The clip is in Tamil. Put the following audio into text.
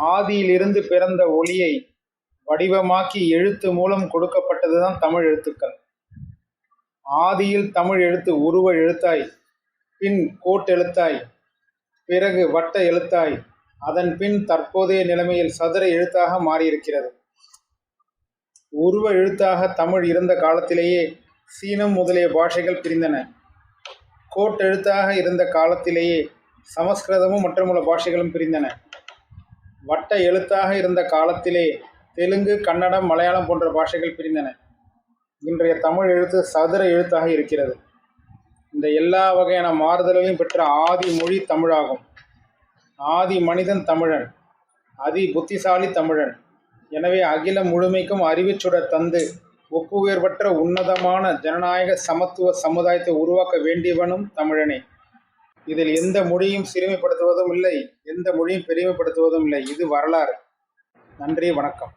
ஆதியிலிருந்து பிறந்த ஒளியை வடிவமாக்கி எழுத்து மூலம் கொடுக்கப்பட்டதுதான் தமிழ் எழுத்துக்கள். ஆதியில் தமிழ் எழுத்து உருவ எழுத்தாய் பின் கோட்டெழுத்தாய் பிறகு வட்ட எழுத்தாய் அதன் பின் தற்போதைய நிலைமையில் சதுர எழுத்தாக மாறியிருக்கிறது. உருவ எழுத்தாக தமிழ் இருந்த காலத்திலேயே சீனம் முதலிய பாஷைகள் பிரிந்தன. கோட்டெழுத்தாக இருந்த காலத்திலேயே சமஸ்கிருதமும் மற்றுமுள்ள பாஷைகளும் பிரிந்தன. வட்ட எழுத்தாக இருந்த காலத்திலே தெலுங்கு கன்னடம் மலையாளம் போன்ற பாஷைகள் பிரிந்தன. இன்றைய தமிழ் எழுத்து சதுர எழுத்தாக இருக்கிறது. இந்த எல்லா வகையான மாறுதல்களையும் பெற்ற ஆதி மொழி தமிழாகும். ஆதி மனிதன் தமிழன் அதி புத்திசாலி தமிழன். எனவே அகில முழுமைக்கும் அறிவுச்சுடர் தந்து ஒப்புவேர்பற்ற உன்னதமான ஜனநாயக சமத்துவ சமுதாயத்தை உருவாக்க வேண்டியவனும் தமிழனே. இதில் எந்த மொழியும் சிறுமைப்படுத்துவதும் இல்லை எந்த மொழியும் பெருமைப்படுத்துவதும் இல்லை. இது வரலாறு. நன்றி வணக்கம்.